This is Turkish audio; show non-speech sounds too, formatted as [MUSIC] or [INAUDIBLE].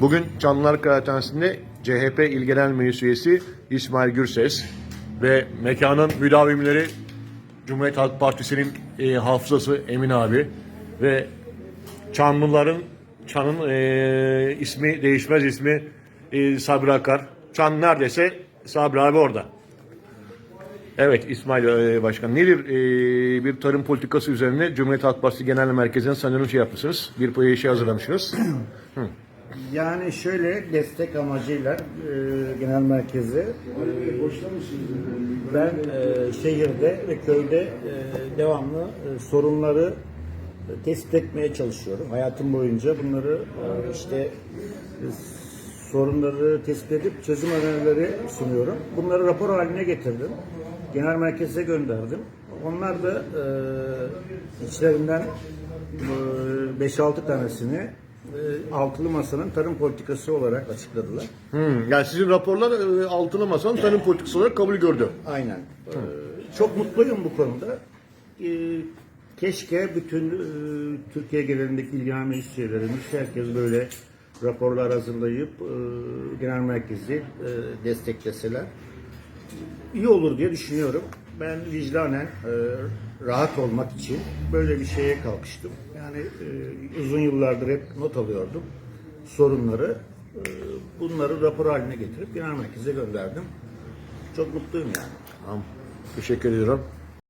Bugün Canlılar Kıraathanesi'nde CHP İl Genel Meclis Üyesi İsmail Gürses ve mekanın müdavimleri Cumhuriyet Halk Partisi'nin e, hafızası Emin abi ve Çanlıların Çan'ın e, ismi değişmez ismi e, Sabri Akar. Çan neredeyse Sabri abi orada. Evet İsmail e, Başkan nedir e, bir tarım politikası üzerine Cumhuriyet Halk Partisi Genel Merkezi'ne sanıyorum şey yapmışsınız. Bir şey hazırlamışsınız. [CLEARS THROAT] Yani şöyle destek amacıyla e, genel merkeze e, ben e, şehirde ve köyde e, devamlı e, sorunları tespit etmeye çalışıyorum. Hayatım boyunca bunları e, işte e, sorunları tespit edip çözüm önerileri sunuyorum. Bunları rapor haline getirdim. Genel merkeze gönderdim. Onlar da e, içlerinden e, 5-6 tanesini e, altılı masanın tarım politikası olarak açıkladılar. Hmm, yani sizin raporlar e, altılı masanın tarım politikası olarak kabul gördü. Aynen. Ee, çok mutluyum bu konuda. Ee, keşke bütün e, Türkiye genelindeki ilgilenen meclis üyelerimiz herkes böyle raporlar hazırlayıp e, genel merkezi e, destekleseler iyi olur diye düşünüyorum. Ben vicdanen e, rahat olmak için böyle bir şeye kalkıştım. Yani e, uzun yıllardır hep not alıyordum sorunları. E, bunları rapor haline getirip genel merkeze gönderdim. Çok mutluyum yani. Tamam. Teşekkür ediyorum.